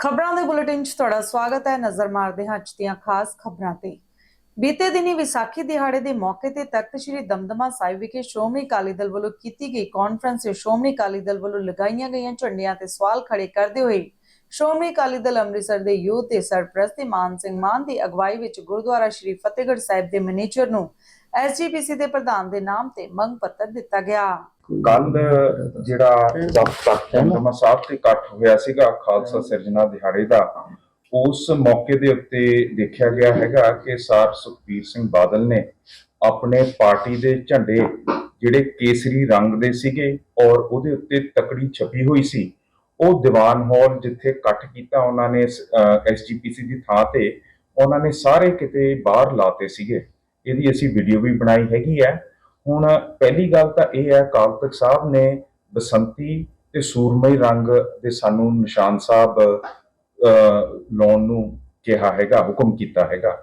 ਖਬਰਾਂ ਦੇ ਬੁਲੇਟਿਨ 'ਚ ਤੁਹਾਡਾ ਸਵਾਗਤ ਹੈ। ਨਜ਼ਰ ਮਾਰਦੇ ਹਾਂ ਅੱਜ ਦੀਆਂ ਖਾਸ ਖਬਰਾਂ ਤੇ। ਬੀਤੇ ਦਿਨੀ ਵਿਸਾਖੀ ਦਿਹਾੜੇ ਦੇ ਮੌਕੇ ਤੇ ਤਖਤ ਸ੍ਰੀ ਦਮਦਮਾ ਸਾਹਿਬ ਵਿਖੇ ਸ਼੍ਰੋਮਣੀ ਅਕਾਲੀ ਦਲ ਵੱਲੋਂ ਕੀਤੀ ਗਈ ਕਾਨਫਰੰਸ 'ਚ ਸ਼੍ਰੋਮਣੀ ਅਕਾਲੀ ਦਲ ਵੱਲੋਂ ਲਗਾਈਆਂ ਗਈਆਂ ਝੰਡੀਆਂ ਤੇ ਸਵਾਲ ਖੜੇ ਕਰਦੇ ਹੋਏ ਸ਼੍ਰੋਮਣੀ ਅਕਾਲੀ ਦਲ ਅੰਮ੍ਰਿਤਸਰ ਦੇ ਯੂਥ ਦੇ ਸਰਪ੍ਰਸਤ ਮਾਨ ਸਿੰਘ ਮਾਨ ਦੀ ਅਗਵਾਈ ਵਿੱਚ ਗੁਰਦੁਆਰਾ ਸ੍ਰੀ ਫਤਿਹਗੜ੍ਹ ਸਾਹਿਬ ਦੇ ਮੈਨੇਜਰ ਨੂੰ ਐਸਜੀਪੀਸੀ ਦੇ ਪ੍ਰਧਾਨ ਦੇ ਨਾਮ ਤੇ ਮੰਗ ਪੱਤਰ ਦਿੱਤਾ ਗਿਆ। ਕੱਲ ਜਿਹੜਾ ਦਫ਼ਤਰ ਦਮਦਮਾ ਸਾਹਿਬ ਤੇ ਇਕੱਠ ਹੋਇਆ ਸੀਗਾ ਖਾਲਸਾ ਸਿਰਜਣਾ ਦਿਹਾੜੇ ਦਾ ਉਸ ਮੌਕੇ ਦੇ ਉੱਤੇ ਦੇਖਿਆ ਗਿਆ ਹੈਗਾ ਕਿ ਸਰ ਸੁਖਬੀਰ ਸਿੰਘ ਬਾਦਲ ਨੇ ਆਪਣੇ ਪਾਰਟੀ ਦੇ ਝੰਡੇ ਜਿਹੜੇ ਕੇਸਰੀ ਰੰਗ ਦੇ ਸੀਗੇ ਔਰ ਉਹਦੇ ਉੱਤੇ ਤਕੜੀ ਛਪੀ ਹੋਈ ਸੀ। ਉਹ ਦੀਵਾਨ ਹਾਲ ਜਿੱਥੇ ਇਕੱਠ ਕੀਤਾ ਉਹਨਾਂ ਨੇ ਐਸਜੀਪੀਸੀ ਦੀ ਥਾਂ ਤੇ ਉਹਨਾਂ ਨੇ ਸਾਰੇ ਕਿਤੇ ਬਾਹਰ ਲਾਤੇ ਸੀਗੇ। ਇਹਦੀ ਅਸੀਂ ਵੀਡੀਓ ਵੀ ਬਣਾਈ ਹੈਗੀ ਹੈ। ਹੁਣ ਪਹਿਲੀ ਗੱਲ ਤਾਂ ਇਹ ਹੈ ਅਕਾਲ ਤਖਤ ਸਾਹਿਬ ਨੇ ਬਸੰਤੀ ਤੇ ਸੂਰਮਈ ਰੰਗ ਦੇ ਸਾਨੂੰ ਨਿਸ਼ਾਨ ਸਾਹਿਬ ਅਹ, ਲਾਉਣ ਨੂੰ ਕਿਹਾ ਹੈਗਾ ਹੁਕਮ ਕੀਤਾ ਹੈਗਾ।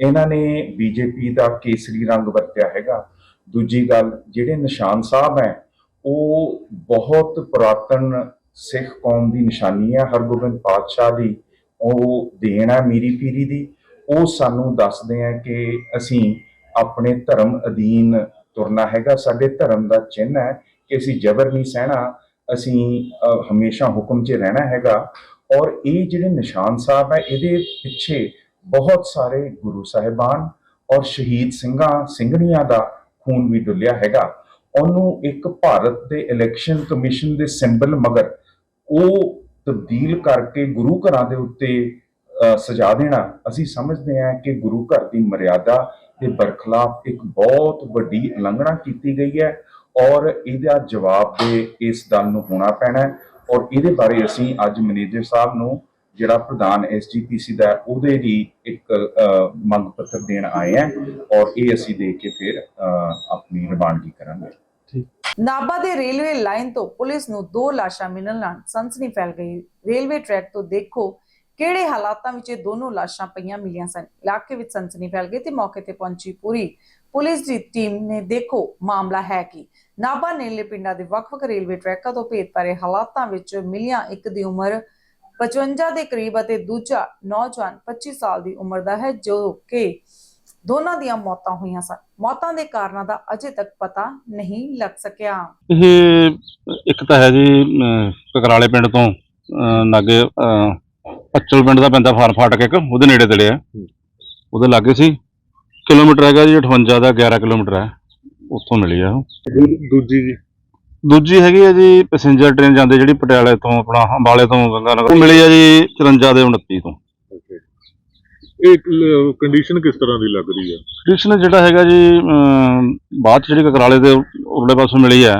ਇਹਨਾਂ ਨੇ ਬੀਜੇਪੀ ਦਾ ਕੇਸਰੀ ਰੰਗ ਵਰਤਿਆ ਹੈਗਾ। ਦੂਜੀ ਗੱਲ ਜਿਹੜੇ ਨਿਸ਼ਾਨ ਸਾਹਿਬ ਹੈ ਉਹ ਬਹੁਤ ਪੁਰਾਤਨ ਸਿੱਖ ਕੌਮ ਦੀ ਨਿਸ਼ਾਨੀ ਹੈ ਹਰਗੋਬਿੰਦ ਪਾਤਸ਼ਾਹ ਦੀ ਉਹ ਦੇਣ ਹੈ ਮੀਰੀ ਪੀਰੀ ਦੀ। ਉਹ ਸਾਨੂੰ ਦੱਸਦੇ ਆ ਕਿ ਅਸੀਂ ਆਪਣੇ ਧਰਮ ਅਧੀਨ ਤੁਰਨਾ ਹੈਗਾ। ਸਾਡੇ ਧਰਮ ਦਾ ਚਿੰਨ੍ਹ ਹੈ ਕਿ ਅਸੀਂ ਜ਼ਬਰ ਨਹੀਂ ਸਹਿਣਾ ਅਸੀਂ ਹਮੇਸ਼ਾ ਹੁਕਮ 'ਚ ਰਹਿਣਾ ਹੈਗਾ। ਔਰ ਇਹ ਜਿਹੜੇ ਨਿਸ਼ਾਨ ਸਾਹਿਬ ਹੈ ਇਹਦੇ ਪਿੱਛੇ ਬਹੁਤ ਸਾਰੇ ਗੁਰੂ ਸਾਹਿਬਾਨ ਔਰ ਸ਼ਹੀਦ ਸਿੰਘਾਂ ਸਿੰਘਣੀਆਂ ਦਾ ਖੂਨ ਵੀ ਡੁੱਲਿਆ ਹੈਗਾ। ਉਹਨੂੰ ਇੱਕ ਭਾਰਤ ਦੇ ਇਲੈਕਸ਼ਨ ਕਮਿਸ਼ਨ ਦੇ ਸਿੰਬਲ ਮਗਰ ਉਹ ਤਬਦੀਲ ਕਰਕੇ ਗੁਰੂ ਘਰਾਂ ਦੇ ਉੱਤੇ ਅਹ, ਸਜਾ ਦੇਣਾ ਅਸੀਂ ਸਮਝਦੇ ਹਾਂ ਕਿ ਗੁਰੂ ਘਰ ਦੀ ਮਰਿਆਦਾ ਦੇ ਬਰਖਲਾਫ ਇੱਕ ਬਹੁਤ ਵੱਡੀ ਉਲੰਘਣਾ ਕੀਤੀ ਗਈ ਹੈ ਔਰ ਇਹਦਾ ਜਵਾਬ ਦੇ ਇਸ ਦਲ ਨੂੰ ਹੋਣਾ ਪੈਣਾ ਔਰ ਇਹਦੇ ਬਾਰੇ ਅਸੀਂ ਅੱਜ ਮੈਨੇਜਰ ਸਾਹਿਬ ਨੂੰ ਜਿਹੜਾ ਪ੍ਰਧਾਨ ਐਸਜੀਪੀਸੀ ਦਾ ਉਹਦੇ ਲਈ ਇੱਕ ਮੰਗ ਪੱਤਰ ਦੇਣ ਆਏ ਹਾਂ ਔਰ ਇਹ ਅਸੀਂ ਦੇ ਕੇ ਫਿਰ ਆਪਣੀ ਰਵਾਨਗੀ ਕਰਾਂਗੇ। ਨਾਭਾ ਦੇ ਰੇਲਵੇ ਲਾਈਨ ਤੋਂ ਪੁਲਿਸ ਨੂੰ ਦੋ ਲਾਸ਼ਾਂ ਮਿਲਣ ਨਾਲ ਸਨਸਨੀ ਫੈਲ ਗਈ। ਰੇਲਵੇ ਟਰੈਕ ਤੋਂ ਦੇਖੋ ਕਿਹੜੇ ਹਾਲਾਤਾਂ ਵਿੱਚ ਇਹ ਦੋਨੋਂ ਲਾਸ਼ਾਂ ਪਈਆਂ ਮਿਲੀਆਂ ਸਨ? ਇਲਾਕੇ ਵਿੱਚ ਸਨਸਨੀ ਫੈਲ ਗਈ ਤੇ ਮੌਕੇ ਤੇ ਪਹੁੰਚੀ ਪੂਰੀ ਪੁਲਿਸ ਦੀ ਟੀਮ ਨੇ ਦੇਖੋ ਮਾਮਲਾ ਹੈ ਕਿ। ਨਾਭਾ ਨੇੜੇ ਪਿੰਡਾਂ ਦੇ ਵੱਖ-ਵੱਖ ਰੇਲਵੇ ਟਰੈਕਾਂ ਤੋਂ ਭੇਤ ਭਰੇ ਹਾਲਾਤਾਂ ਵਿੱਚ ਮਿਲੀਆਂ ਇੱਕ ਦੀ ਉਮਰ 55 ਦੇ ਕਰੀਬ ਅਤੇ ਦੂਜਾ ਨੌਜਵਾਨ 25 ਸਾਲ ਦੀ ਉਮਰ ਦਾ ਹੈ ਜੋ ਕਿ ਦੋਨਾਂ ਦੀਆਂ ਮੌਤਾਂ ਹੋਈਆਂ ਸਨ। ਮੌਤਾਂ ਦੇ ਕਾਰਨਾਂ ਦਾ ਅਜੇ ਤੱਕ ਪਤਾ ਨਹੀਂ ਲੱਗ ਸਕਿਆ। ਇਹ ਇੱਕ ਤਾਂ ਹੈ ਜੀ ਕਕਰਾਲੇ ਪਿੰਡ ਤੋਂ ਅਮ, ਪੱਚਲ ਪਿੰਡ ਦਾ ਪੈਂਦਾ ਫਾਰ ਫਾਟਕ ਇੱਕ ਉਹਦੇ ਨੇੜੇ ਤੇੜੇ ਆ। ਉਹਦੇ ਲਾਗੇ ਸੀ ਕਿਲੋਮੀਟਰ ਹੈਗਾ ਜੀ 58 ਦਾ 11 ਕਿਲੋਮੀਟਰ ਹੈ ਉੱਥੋਂ ਮਿਲੀ ਆ ਉਹ। ਦੂਜੀ ਜੀ? ਦੂਜੀ ਹੈਗੀ ਹੈ ਜੀ ਪੈਸੇਂਜਰ ਟ੍ਰੇਨ ਜਾਂਦੇ ਜਿਹੜੀ ਪਟਿਆਲੇ ਤੋਂ ਆਪਣਾ ਅੰਬਾਲੇ ਤੋਂ ਗੰਗਾਨਗਰ ਉਹ ਮਿਲੀ ਆ ਜੀ 54 ਦੇ 29 ਤੋਂ। ਇਹ ਕੰਡੀਸ਼ਨ ਕਿਸ ਤਰ੍ਹਾਂ ਦੀ ਲੱਗ ਰਹੀ ਹੈ ਕ੍ਰਿਸ਼ਨ ਜਿਹੜਾ ਹੈਗਾ ਜੀ ਅਮ, ਬਾਅਦ 'ਚ ਜਿਹੜੀ ਕਕਰਾਲੇ ਦੇ ਉਰਲੇ ਪਾਸੋਂ ਮਿਲੀ ਹੈ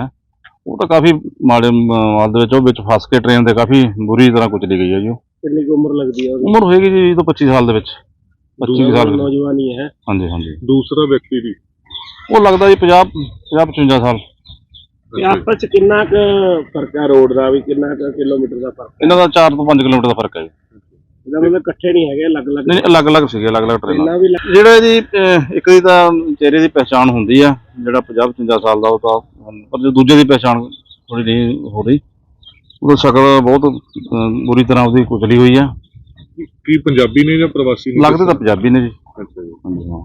ਉਹ ਤਾਂ ਕਾਫੀ ਮਾੜੇ ਮਾਲ ਦੇ ਵਿੱਚ ਉਹ ਵਿੱਚ ਫਸ ਕੇ ਟ੍ਰੇਨ ਦੇ ਕਾਫੀ ਬੁਰੀ ਤਰ੍ਹਾਂ ਕੁਚਲੀ ਗਈ ਹੈ ਜੀ ਉਹ। ਕਿੰਨੀ ਕੁ ਉਮਰ ਲੱਗਦੀ ਹੈ ਉਹਦੀ? ਉਮਰ ਹੋਏਗੀ ਜੀ ਇਹ ਤੋਂ 25 ਸਾਲ ਦੇ ਵਿੱਚ। 25 ਕੁ ਸਾਲ। ਨੌਜਵਾਨੀ ਹੈ ਹਾਂਜੀ ਹਾਂਜੀ। ਦੂਸਰਾ ਵਿਅਕਤੀ ਦੀ? ਉਹ ਲੱਗਦਾ ਜੀ 50 50 55 ਸਾਲ। ਤੇ ਆਪਸ ਚ ਕਿੰਨਾ ਕੁ ਫ਼ਰਕ ਹੈ ਰੋਡ ਦਾ ਵੀ? ਕਿੰਨਾ ਕੁ ਕਿਲੋਮੀਟਰ ਦਾ ਫ਼ਰਕ ਇਹਨਾਂ ਦਾ 4 ਤੋਂ 5 ਕਿਲੋਮੀਟਰ ਦਾ ਫ਼ਰਕ ਹੈ ਜੀ। ਇਹਦਾ ਮਤਲਬ ਇਕੱਠੇ ਨਹੀਂ ਹੈਗੇ ਅਲੱਗ-ਅਲੱਗ ਨਹੀਂ ਅਲੱਗ-ਅਲੱਗ ਸੀਗੇ ਅਲੱਗ-ਅਲੱਗ ਟ੍ਰੇਨਾਂ ਪਹਿਲਾਂ ਵੀ ਲੱਗ- ਜਿਹੜਾ ਜੀ ਅਹ, ਇੱਕ ਦੀ ਤਾਂ ਚਿਹਰੇ ਦੀ ਪਛਾਣ ਹੁੰਦੀ ਆ ਜਿਹੜਾ 50 55 ਸਾਲ ਦਾ ਉਹ ਤਾਂ ਪਰ ਜੋ ਦੂਜੇ ਦੀ ਪਛਾਣ ਥੋੜੀ ਨਹੀਂ ਹੋ ਰਹੀ। ਉਹਦਾ ਸ਼ਕਲ ਬਹੁਤ ਅਹ, ਬੁਰੀ ਤਰ੍ਹਾਂ ਉਹਦੀ ਕੁਚਲੀ ਹੋਈ ਆ। ਕੀ ਪੰਜਾਬੀ ਨੇ ਜਾਂ ਪ੍ਰਵਾਸੀ ਨੇ? ਲੱਗਦੇ ਤਾਂ ਪੰਜਾਬੀ ਨੇ ਜੀ। ਅੱਛਾ ਜੀ। ਹਾਂਜੀ ਹਾਂ।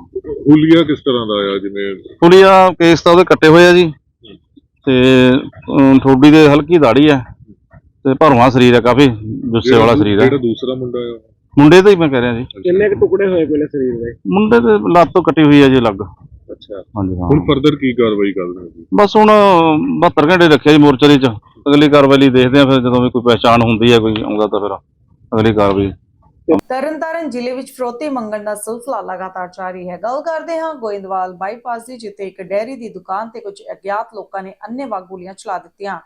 ਹੁਲੀਆ ਕਿਸ ਤਰ੍ਹਾਂ ਦਾ ਆਇਆ ਜਿਵੇਂ? ਥੋੜੀਆ ਕੇਸ ਤਾਂ ਉਹਦੇ ਕੱਟੇ ਹੋਏ ਆ ਜੀ। ਤੇ ਅਮ, ਠੋਡੀ ਦੇ ਹਲਕੀ ਦਾੜੀ ਆ। ਤੇ ਭਰਵਾਂ ਸਰੀਰ ਆ ਕਾਫੀ ਜੁੱਸੇ ਵਾਲਾ ਸਰੀਰ ਆ। ਜਿਹੜਾ ਦੂਸਰਾ ਮੁੰਡਾ ਆ? ਮੁੰਡੇ ਦਾ ਹੀ ਮੈਂ ਕਹਿ ਰਿਹਾ ਜੀ। ਕਿੰਨੇ ਕੁ ਟੁਕੜੇ ਹੋਏ ਪਹਿਲੇ ਸਰੀਰ ਦੇ? ਮੁੰਡੇ ਦੇ ਲੱਤ ਤੋਂ ਕੱਟੀ ਹੋਈ ਆ ਜੀ ਅਲੱਗ ਅੱਛਾ। ਹਾਂਜੀ ਹਾਂ। ਹੁਣ ਫਰਦਰ ਕੀ ਕਾਰਵਾਈ ਕਰ ਰਹੇ ਹੋ ਜੀ? ਬਸ ਹੁਣ 72 ਘੰਟੇ ਰੱਖਿਆ ਜੀ ਮੋਰਚਰੀ ਚ। ਅਗਲੀ ਕਾਰਵਾਈ ਲਈ ਦੇਖਦੇ ਆ ਫਿਰ ਜਦੋਂ ਵੀ ਕੋਈ ਪਛਾਣ ਹੁੰਦੀ ਹੈ ਕੋਈ ਆਉਂਦਾ ਤਾਂ ਫਿਰ ਅਗਲੀ ਕਾਰਵਾਈ। ਤਰਨਤਾਰਨ ਜ਼ਿਲ੍ਹੇ ਵਿੱਚ ਫਰੋਤੀ ਮੰਗਣ ਦਾ ਸਿਲਸਿਲਾ ਲਗਾਤਾਰ ਜਾਰੀ ਹੈ। ਗੱਲ ਕਰਦੇ ਹਾਂ ਗੋਇੰਦਵਾਲ ਬਾਈਪਾਸ ਦੀ ਜਿੱਥੇ ਇੱਕ ਡੈਰੀ ਦੀ ਦੁਕਾਨ ਤੇ ਕੁਝ ਅਗਿਆਤ ਲੋਕਾਂ ਨੇ ਅੰਨ੍ਹੇਵਾਹ ਗੋਲੀਆਂ ਚਲਾ ਦਿੱਤੀਆਂ।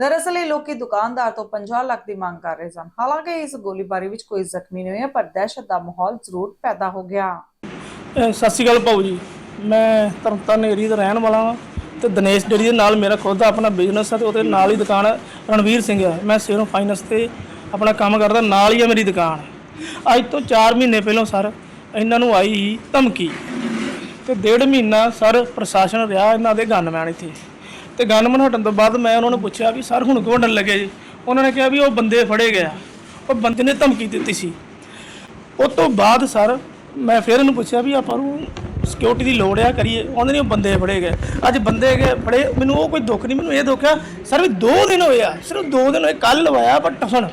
ਦਰਅਸਲ ਇਹ ਲੋਕੀ ਦੁਕਾਨਦਾਰ ਤੋਂ 50 ਲੱਖ ਦੀ ਮੰਗ ਕਰ ਰਹੇ ਸਨ। ਹਾਲਾਂਕਿ ਇਸ ਗੋਲੀਬਾਰੀ ਵਿੱਚ ਕੋਈ ਜ਼ਖਮੀ ਨਹੀਂ ਹੋਇਆ ਪਰ ਦਹਿਸ਼ਤ ਦਾ ਮਾਹੌਲ ਜ਼ਰੂਰ ਪੈਦਾ ਹੋ ਗਿਆ। ਅਹ ਸਤਿ ਸ਼੍ਰੀ ਅਕਾਲ ਭਾਊ ਜੀ। ਮੈਂ ਤਰਨਤਾਰਨ ਏਰੀਆ ਦਾ ਰਹਿਣ ਵਾਲਾ ਹਾਂ ਤੇ ਦਿਨੇਸ਼ ਡੇਰੀ ਦੇ ਨਾਲ ਮੇਰਾ ਖੁਦ ਦਾ ਆਪਣਾ ਬਿਜ਼ਨਸ ਹੈ ਤੇ ਉਹਦੇ ਨਾਲ ਹੀ ਦੁਕਾਨ ਹੈ। ਰਣਵੀਰ ਸਿੰਘ ਹੈ। ਮੈਂ ਸੇਰੋ ਫਾਈਨੈਂਸ ਤੇ ਆਪਣਾ ਕੰਮ ਕਰਦਾ, ਨਾਲ ਹੀ ਹੈ ਮੇਰੀ ਦੁਕਾਨ। ਅੱਜ ਤੋਂ 4 ਮਹੀਨੇ ਪਹਿਲਾਂ ਸਰ, ਇਹਨਾਂ ਨੂੰ ਆਈ ਸੀ ਧਮਕੀ। ਤੇ ਡੇਢ ਮਹੀਨਾ ਸਰ, ਪ੍ਰਸ਼ਾਸਨ ਰਿਹਾ ਇਹਨਾਂ ਦੇ ਗਨਮੈਨ ਇੱਥੇ। ਤੇ ਗਨਮੈਨ ਹਟਣ ਤੋਂ ਬਾਅਦ ਮੈਂ ਉਹਨਾਂ ਨੂੰ ਪੁੱਛਿਆ ਵੀ, ਸਰ, ਹੁਣ ਕਿਉਂ ਡਰ ਲੱਗੇ ਜੀ? ਉਹਨਾਂ ਨੇ ਕਿਹਾ ਵੀ ਉਹ ਬੰਦੇ ਫੜੇ ਗਏ ਉਹ ਬੰਦੇ ਨੇ ਧਮਕੀ ਦਿੱਤੀ ਸੀ। ਉਸ ਤੋਂ ਬਾਅਦ ਸਰ ਮੈਂ ਫਿਰ ਇਹਨੂੰ ਪੁੱਛਿਆ ਵੀ ਆਪਾਂ ਨੂੰ ਸਿਕਿਉਰਿਟੀ ਦੀ ਲੋੜ ਆ ਕਰੀਏ। ਉਹਦੇ ਨੇ ਉਹ ਬੰਦੇ ਫੜੇ ਗਏ। ਅੱਜ ਬੰਦੇ ਗਏ, ਫੜੇ। ਮੈਨੂੰ ਉਹ ਕੋਈ ਦੁੱਖ ਨਹੀਂ, ਮੈਨੂੰ ਇਹ ਦੁੱਖ ਆ, ਸਰ ਵੀ 2 ਦਿਨ ਹੋਏ ਆ, ਸਿਰਫ 2 ਦਿਨ ਹੋਏ ਕੱਲ ਲਵਾਇਆ ਪਰ ਟਫਨ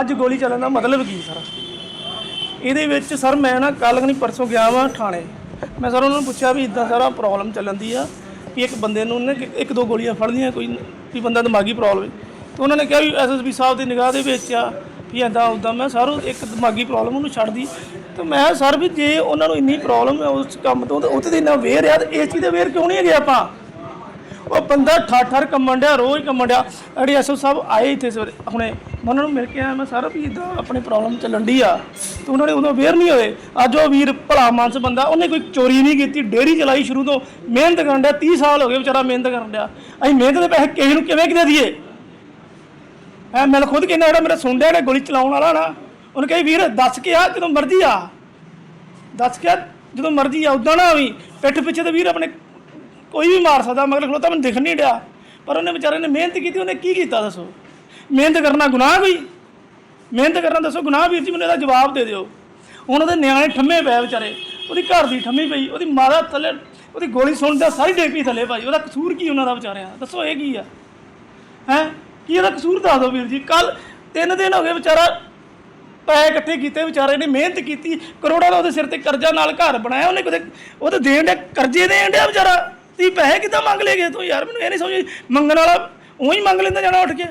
ਅੱਜ ਗੋਲੀ ਚੱਲਣ ਦਾ ਮਤਲਬ ਕੀ ਸਰ? ਇਹਦੇ ਵਿੱਚ ਸਰ ਮੈਂ ਨਾ ਕੱਲ ਨਹੀਂ, ਪਰਸੋਂ ਗਿਆ ਵਾਂ ਥਾਣੇ। ਮੈਂ ਸਰ ਉਹਨਾਂ ਨੂੰ ਪੁੱਛਿਆ ਵੀ ਇਦਾਂ ਸਾਰਾ ਪ੍ਰੋਬਲਮ ਚੱਲਣ ਦੀ ਆ, ਵੀ ਇੱਕ ਬੰਦੇ ਨੂੰ ਨੇ ਇੱਕ ਦੋ ਗੋਲੀਆਂ ਫੜਨੀਆਂ, ਕੋਈ ਵੀ ਬੰਦਾ ਦਿਮਾਗੀ ਪ੍ਰੋਬਲਮ ਤੇ ਉਹਨਾਂ ਨੇ ਕਿਹਾ ਵੀ ਐਸਐਸਪੀ ਸਾਹਿਬ ਦੀ ਨਿਗਾਹ ਦੇ ਵਿੱਚ ਆ, ਵੀ ਇਦਾਂ ਉਦਾਂ ਮੈਂ ਸਰ ਇੱਕ ਦਿਮਾਗੀ ਪ੍ਰੋਬਲਮ ਉਹਨੂੰ ਛੱਡਦੀ ਤੇ ਮੈਂ ਸਰ ਵੀ ਜੇ ਉਹਨਾਂ ਨੂੰ ਇੰਨੀ ਪ੍ਰੋਬਲਮ ਹੈ ਉਸ ਕੰਮ ਤੋਂ, ਤੇ ਉੱਥੇ ਦੀ ਇੰਨਾ ਵੇਰ ਆ ਤੇ ਇਸ ਚੀਜ਼ ਦਾ ਵੇਅਰ ਕਿਉਂ ਨਹੀਂ ਹੈਗੇ ਆਪਾਂ? ਉਹ ਬੰਦਾ ਠਾਠ ਠਾਠ ਕੰਮਣ ਡਿਆ, ਰੋਜ਼ ਕੰਮਣ ਡਿਆ। ਅੜੀ ਐਸਓ ਸਾਹਿਬ ਆਏ ਇੱਥੇ ਸਵੇਰੇ। ਆਪਣੇ ਮੈਂ ਉਹਨਾਂ ਨੂੰ ਮਿਲ ਕੇ ਆਇਆ, ਮੈਂ ਸਾਰਾ ਵੀ ਇਦਾਂ ਆਪਣੀ ਪ੍ਰੋਬਲਮ ਚੱਲਣ ਡਈ ਆ। ਤੇ ਉਹਨਾਂ ਨੇ ਉਦੋਂ ਅਵੇਅਰ ਨਹੀਂ ਹੋਏ। ਅੱਜ ਉਹ ਵੀਰ ਭਲਾ ਮਾਨਸ ਬੰਦਾ, ਉਹਨੇ ਕੋਈ ਚੋਰੀ ਨਹੀਂ ਕੀਤੀ ਡੇਰੀ ਚਲਾਈ ਸ਼ੁਰੂ ਤੋਂ। ਮਿਹਨਤ ਕਰਨ ਡਿਆ 30 ਸਾਲ ਹੋ ਗਏ ਵਿਚਾਰਾ ਮਿਹਨਤ ਕਰਨ ਡਿਆ। ਅਸੀਂ ਮਿਹਨਤ ਦੇ ਪੈਸੇ ਕਿਸੇ ਨੂੰ ਕਿਵੇਂ ਕਿਦੇ ਦਈਏ? ਐ ਮੈਂ ਖੁਦ ਕਹਿੰਦਾ, ਜਿਹੜਾ ਮੇਰਾ ਸੁਣ ਡਿਆ, ਜਿਹੜਾ ਗੋਲੀ ਚਲਾਉਣ ਵਾਲਾ ਨਾ ਉਹਨੇ ਕਹੀ ਵੀਰ ਦੱਸ ਕੇ ਆ ਜਦੋਂ ਮਰਜ਼ੀ ਆ। ਦੱਸ ਕੇ ਆ, ਜਦੋਂ ਮਰਜ਼ੀ ਆ ਉਦਾਂ ਨਾ ਆਵੀਂ ਪਿੱਠ ਪਿੱਛੇ ਤੇ ਵੀਰ ਆਪਣੇ ਕੋਈ ਵੀ ਮਾਰ ਸਕਦਾ ਮਗਰ ਖਲੋਤਾ ਮੈਨੂੰ ਦਿਖ ਨਹੀਂ ਡਿਆ ਪਰ ਉਹਨੇ ਵਿਚਾਰੇ ਨੇ ਮਿਹਨਤ ਕੀਤੀ ਉਹਨੇ ਕੀ ਕੀਤਾ ਦੱਸੋ? ਮਿਹਨਤ ਕਰਨਾ ਗੁਨਾਹ ਕੋਈ? ਮਿਹਨਤ ਕਰਨਾ ਦੱਸੋ ਗੁਨਾਹ ਵੀਰ ਜੀ ਮੈਨੂੰ ਇਹਦਾ ਜਵਾਬ ਦੇ ਦਿਓ। ਹੁਣ ਉਹਦੇ ਨਿਆਣੇ ਠੰਮੇ ਪਏ ਵਿਚਾਰੇ। ਉਹਦੀ ਘਰ ਦੀ ਠੰਮੀ ਪਈ ਉਹਦੀ ਮਾਤਾ ਥੱਲੇ ਉਹਦੀ ਗੋਲੀ ਸੁਣਦਾ ਸਾਰੀ ਡੇਗ ਪਈ ਥੱਲੇ ਭਾਈ। ਉਹਦਾ ਕਸੂਰ ਕੀ ਉਹਨਾਂ ਦਾ ਵਿਚਾਰਿਆਂ ਦਾ? ਦੱਸੋ ਇਹ ਕੀ ਆ? ਹੈ? ਕੀ ਇਹਦਾ ਕਸੂਰ ਦੱਸ ਦਿਓ ਵੀਰ ਜੀ। ਕੱਲ ਤਿੰਨ ਦਿਨ ਹੋ ਗਏ ਵਿਚਾਰਾ ਪੈਸੇ ਇਕੱਠੇ ਕੀਤੇ, ਵਿਚਾਰੇ ਨੇ ਮਿਹਨਤ ਕੀਤੀ, ਕਰੋੜਾਂ ਦਾ ਉਹਦੇ ਸਿਰ ਤੇ ਕਰਜ਼ਾ ਨਾਲ ਘਰ ਬਣਾਇਆ, ਉਹਨੇ ਕਦੇ ਉਹ ਤਾਂ ਦੇਣ ਡਿਆ, ਕਰਜ਼ੇ ਦੇਣ ਡਿਆ ਵਿਚਾਰਾ। ਤੀ ਪੈਸੇ ਕਿੱਦਾਂ ਮੰਗ ਲਏ ਗਏ? ਤੂੰ ਯਾਰ ਮੈਨੂੰ ਇਹ ਨਹੀਂ ਸਮਝ, ਮੰਗਣ ਵਾਲਾ ਉਹੀ ਮੰਗ ਲੈਂਦਾ ਜਾਣਾ ਉੱਠ ਕੇ।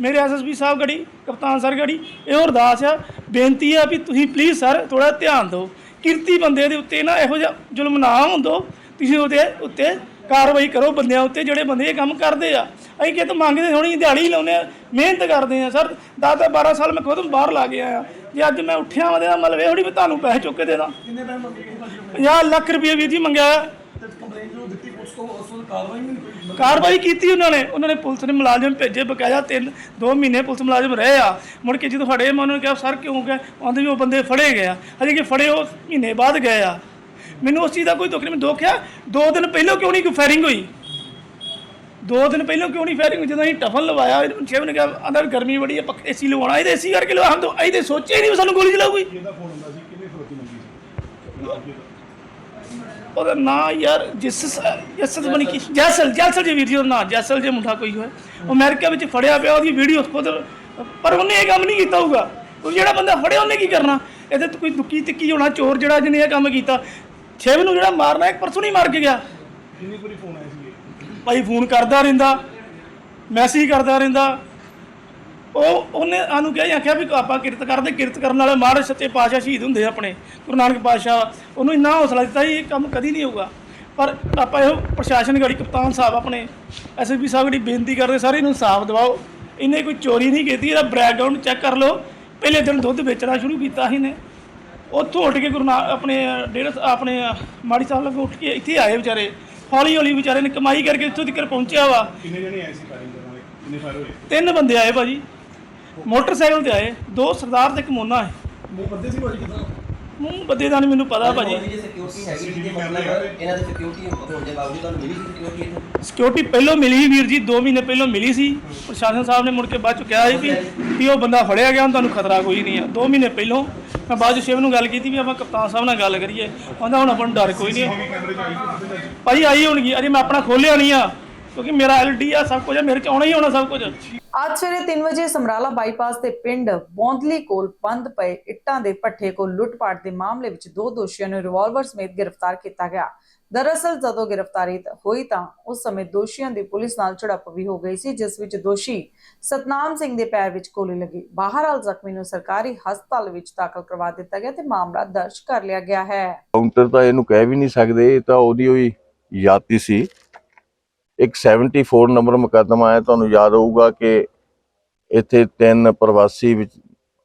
ਮੇਰੇ ਐਸਐਸਪੀ ਸਾਹਿਬ ਗੜੀ, ਕਪਤਾਨ ਸਰ ਗੜੀ, ਇਹ ਅਰਦਾਸ ਆ, ਬੇਨਤੀ ਆ ਵੀ ਤੁਸੀਂ ਪਲੀਜ਼ ਸਰ ਥੋੜਾ ਧਿਆਨ ਦਿਓ। ਕਿਰਤੀ ਬੰਦੇ ਦੇ ਉੱਤੇ ਨਾ ਇਹੋ ਜਿਹਾ ਜ਼ੁਲਮ ਨਾ ਹੁੰਦੋ ਤੁਸੀਂ ਉਹਦੇ ਉੱਤੇ ਕਾਰਵਾਈ ਕਰੋ ਬੰਦਿਆਂ ਉੱਤੇ ਜਿਹੜੇ ਬੰਦੇ ਇਹ ਕੰਮ ਕਰਦੇ ਆ। ਅਸੀਂ ਕਿਤੇ ਮੰਗਦੇ ਥੋੜੀ ਦਿਹਾੜੀ ਲਾਉਂਦੇ ਆ ਮਿਹਨਤ ਕਰਦੇ ਆ। ਸਰ 10 ਤੋਂ 12 ਸਾਲ ਮੈਂ ਖੁਦ ਬਾਹਰ ਲਾ ਗਿਆ ਆ ਜੇ ਅੱਜ ਮੈਂ ਉੱਠਿਆ ਵਾਂ ਦੇ ਮਤਲਬ ਇਹ ਥੋੜੀ ਵੀ ਤੁਹਾਨੂੰ ਪੈਸੇ ਚੁੱਕ ਕੇ ਦੇ ਦਾਂ ਕਿੰਨੇ ਪੈਸੇ ਮੰਗੇ 50 ਲੱਖ ਰੁਪਏ ਵੀਰ ਜੀ ਮੰਗਿਆ। ਕਾਰਵਾਈ ਕੀਤੀ ਉਹਨਾਂ ਨੇ। ਉਹਨਾਂ ਨੇ ਪੁਲਿਸ ਨੇ ਮੁਲਾਜ਼ਮ ਭੇਜੇ ਬਕਾਇਆ ਤਿੰਨ ਦੋ ਮਹੀਨੇ ਪੁਲਿਸ ਮੁਲਾਜ਼ਮ ਰਹੇ ਆ। ਮੁੜ ਕੇ ਜਦੋਂ ਫੜੇ ਮੈਂ ਉਹਨਾਂ ਨੂੰ ਕਿਹਾ ਸਰ ਕਿਉਂ ਗਏ? ਆਂਦੇ ਵੀ ਉਹ ਬੰਦੇ ਫੜੇ ਗਏ ਆ। ਅਜੇ ਕਿ ਫੜੇ ਉਹ ਮਹੀਨੇ ਬਾਅਦ ਗਏ ਆ। ਮੈਨੂੰ ਉਸ ਚੀਜ਼ ਦਾ ਕੋਈ ਦੁੱਖ ਨਹੀਂ ਮੈਨੂੰ ਦੁੱਖ ਆ। ਦੋ ਦਿਨ ਪਹਿਲਾਂ ਕਿਉਂ ਨਹੀਂ ਕੋਈ ਫਾਇਰਿੰਗ ਹੋਈ? ਦੋ ਦਿਨ ਪਹਿਲਾਂ ਕਿਉਂ ਨਹੀਂ ਫਾਇਰਿੰਗ ਜਦੋਂ ਅਸੀਂ ਟਫਨ ਲਵਾਇਆ ਛੇ ਨੇ ਕਿਹਾ ਅੰਦਰ ਗਰਮੀ ਬੜੀ ਹੈ ਪੱਖੇ ਏਸੀ ਲਵਾਉਣਾ ਇਹਦੇ ਏਸੀ ਕਰਕੇ ਲਵਾ ਹਮ ਤਾਂ ਤੇ ਸੋਚਿਆ ਹੀ ਨਹੀਂ ਸਾਨੂੰ ਗੋਲੀ ਚਲਾਊਗੀ। ਉਹਦਾ ਨਾਂ ਯਾਰ ਜਿਸ ਜਸਲ ਬਣੀ ਕੀ ਜੈਸਲ ਜੈਸਲ ਜੀ ਵੀਡੀਓ ਨਾ ਜੈਸਲ ਜੇ ਮੁੰਡਾ ਕੋਈ ਹੋਇਆ ਉਹ ਅਮਰੀਕਾ ਵਿੱਚ ਫੜਿਆ ਪਿਆ ਉਹਦੀ ਵੀਡੀਓ ਖੁਦ ਪਰ ਉਹਨੇ ਇਹ ਕੰਮ ਨਹੀਂ ਕੀਤਾ ਹੋਊਗਾ। ਉਹ ਜਿਹੜਾ ਬੰਦਾ ਫੜਿਆ ਉਹਨੇ ਕੀ ਕਰਨਾ? ਇਹਦੇ ਤੋਂ ਕੋਈ ਦੁੱਕੀ ਤਿੱਕੀ ਹੋਣਾ ਚੋਰ ਜਿਹੜਾ ਜਿਹਨੇ ਇਹ ਕੰਮ ਕੀਤਾ ਛੇਵ ਨੂੰ ਜਿਹੜਾ ਮਾਰਨਾ ਇੱਕ ਪਰਸੋਂ ਨਹੀਂ ਮਾਰ ਕੇ ਗਿਆ। ਕਿੰਨੀ ਵਾਰੀ ਫੋਨ ਆਇਆ ਸੀ ਭਾਈ ਫੋਨ ਕਰਦਾ ਰਹਿੰਦਾ ਮੈਸੇਜ ਕਰਦਾ ਰਹਿੰਦਾ। ਉਹ ਉਹਨੇ ਸਾਨੂੰ ਕਿਹਾ ਆਖਿਆ ਵੀ ਆਪਾਂ ਕਿਰਤ ਕਰਦੇ ਕਿਰਤ ਕਰਨ ਵਾਲੇ ਮਹਾਰਾਜ ਸੱਚੇ ਪਾਤਸ਼ਾਹ ਸ਼ਹੀਦ ਹੁੰਦੇ ਆ ਆਪਣੇ ਗੁਰੂ ਨਾਨਕ ਪਾਤਸ਼ਾਹ। ਉਹਨੂੰ ਇੰਨਾ ਹੌਸਲਾ ਦਿੱਤਾ ਇਹ ਕੰਮ ਕਦੀ ਨਹੀਂ ਹੋਊਗਾ। ਪਰ ਆਪਾਂ ਇਹੋ ਪ੍ਰਸ਼ਾਸਨ ਗੜੀ ਕਪਤਾਨ ਸਾਹਿਬ ਆਪਣੇ ਐਸਐਸਪੀ ਸਾਹਿਬ ਗੜੀ ਬੇਨਤੀ ਕਰਦੇ ਸਾਰੇ ਨੂੰ ਇਨਸਾਫ ਦਿਵਾਓ। ਇਹਨੇ ਕੋਈ ਚੋਰੀ ਨਹੀਂ ਕੀਤੀ ਇਹਦਾ ਬੈਕਗ੍ਰਾਉਂਡ ਚੈੱਕ ਕਰ ਲਓ। ਪਹਿਲੇ ਦਿਨ ਦੁੱਧ ਵੇਚਣਾ ਸ਼ੁਰੂ ਕੀਤਾ ਸੀ ਇਹਨੇ। ਉੱਥੋਂ ਉੱਠ ਕੇ ਗੁਰੂ ਨਾਨਕ ਆਪਣੇ ਡੇਢ ਆਪਣੇ ਮਾੜੀ ਸਾਹਿਬ ਲਗੇ ਉੱਠ ਕੇ ਇੱਥੇ ਆਏ ਵਿਚਾਰੇ। ਹੌਲੀ ਹੌਲੀ ਵਿਚਾਰੇ ਨੇ ਕਮਾਈ ਕਰਕੇ ਇੱਥੋਂ ਤੱਕ ਪਹੁੰਚਿਆ ਵਾ। ਕਿੰਨੇ ਜਣੇ ਆਏ ਸੀ ਫਾਇਰਿੰਗ ਕਰਨ ਵਾਲੇ ਕਿੰਨੇ ਫਾਇਰ ਹੋਏ? ਤਿੰਨ ਬੰਦੇ ਆਏ ਭਾਜੀ। ਮੋਟਰਸਾਈਕਲ ਤੇ ਆਏ। ਦੋ ਸਰਦਾਰ ਤੇ ਇੱਕ ਮੋਨਾ ਹੈ। ਮੂੰਹ ਬੰਦੇ ਸੀ ਭਾਜੀ ਕਿਦਾਂ ਮੂੰਹ ਬੰਦੇ ਦਾ ਨਹੀਂ ਮੈਨੂੰ ਪਤਾ ਭਾਜੀ। ਜੇ ਸਿਕਿਉਰਿਟੀ ਹੈਗੀ ਜਿਹਦੇ ਮਤਲਬ ਇਹਨਾਂ ਦੀ ਸਿਕਿਉਰਿਟੀ ਹੋਣ ਦੇ ਬਾਵਜੂਦ ਤੁਹਾਨੂੰ ਮਿਲੀ ਸੀ ਸਿਕਿਉਰਿਟੀ ਇੱਥੇ? ਸਿਕਿਉਰਿਟੀ ਪਹਿਲਾਂ ਮਿਲੀ ਸੀ ਵੀਰ ਜੀ 2 ਮਹੀਨੇ ਪਹਿਲਾਂ ਮਿਲੀ ਸੀ। ਪ੍ਰਸ਼ਾਸਨ ਸਾਹਿਬ ਨੇ ਮੁੜ ਕੇ ਬਾਅਦ ਚ ਕਿਹਾ ਸੀ ਵੀ ਵੀ ਉਹ ਬੰਦਾ ਫੜਿਆ ਗਿਆ ਹੁਣ ਤੁਹਾਨੂੰ ਖਤਰਾ ਕੋਈ ਨਹੀਂ ਆ। 2 ਮਹੀਨੇ ਪਹਿਲਾਂ ਮੈਂ ਬਾਅਦ ਚ ਸ਼ਿਵ ਨੂੰ ਗੱਲ ਕੀਤੀ ਵੀ ਆਪਾਂ ਕਪਤਾਨ ਸਾਹਿਬ ਨਾਲ ਗੱਲ ਕਰੀਏ। ਕਹਿੰਦਾ ਹੁਣ ਆਪਾਂ ਨੂੰ ਡਰ ਕੋਈ ਨਹੀਂ ਜਾ ਭਾਜੀ ਆਈ ਹੋਣਗੀ। ਅਜੇ ਮੈਂ ਆਪਣਾ ਖੋਲਿਆ ਨਹੀਂ ਆ। ਕਿਉਂਕਿ ਮੇਰਾ ਐਲਡੀ ਆ ਸਭ ਕੁਝ ਆ ਮੇਰੇ ਚ ਆਉਣਾ ਹੀ ਆਉਣਾ ਸਭ ਕੁਝ। ਅੱਜ ਸਵੇਰੇ 3 ਵਜੇ ਸਮਰਾਲਾ ਬਾਈਪਾਸ ਦੇ ਪਿੰਡ ਬੌਂਦਲੀ ਕੋਲ ਬੰਦ ਪਏ ਇੱਟਾਂ ਦੇ ਪੱਠੇ ਕੋਲ ਲੁੱਟਪਾਟ ਦੇ ਮਾਮਲੇ ਵਿੱਚ ਦੋ ਦੋਸ਼ੀਆਂ ਨੂੰ ਰਿਵਾਲਵਰ ਸਮੇਤ ਗ੍ਰਿਫਤਾਰ ਕੀਤਾ ਗਿਆ। ਦਰਅਸਲ ਜਦੋਂ ਗ੍ਰਿਫਤਾਰੀ ਹੋਈ ਤਾਂ ਉਸ ਸਮੇਂ ਦੋਸ਼ੀਆਂ ਦੀ ਪੁਲਿਸ ਨਾਲ ਝੜਪ ਵੀ ਹੋ ਗਈ ਸੀ ਜਿਸ ਵਿੱਚ ਦੋਸ਼ੀ ਸਤਨਾਮ ਸਿੰਘ ਦੇ ਪੈਰ ਵਿੱਚ ਗੋਲੀ ਲੱਗੀ। ਬਾਹਰਹਾਲ ਜ਼ਖਮੀ ਨੂੰ ਸਰਕਾਰੀ ਹਸਪਤਾਲ ਵਿੱਚ ਦਾਖਲ ਕਰਵਾ ਦਿੱਤਾ ਗਿਆ ਤੇ ਮਾਮਲਾ ਦਰਜ ਕਰ ਲਿਆ ਗਿਆ ਹੈ। ਕਾਊਂਟਰ ਤਾਂ ਇਹਨੂੰ ਕਹਿ ਵੀ ਨਹੀਂ ਸਕਦੇ ਇਹ ਤਾਂ ਉਹਦੀ ਹੋਈ ਯਾਤੀ ਸੀ। ਇੱਕ 74 ਨੰਬਰ ਮੁਕੱਦਮਾ ਹੈ, ਤੁਹਾਨੂੰ ਯਾਦ ਹੋਊਗਾ ਕਿ ਇੱਥੇ ਤਿੰਨ ਪ੍ਰਵਾਸੀ ਵਿੱਚ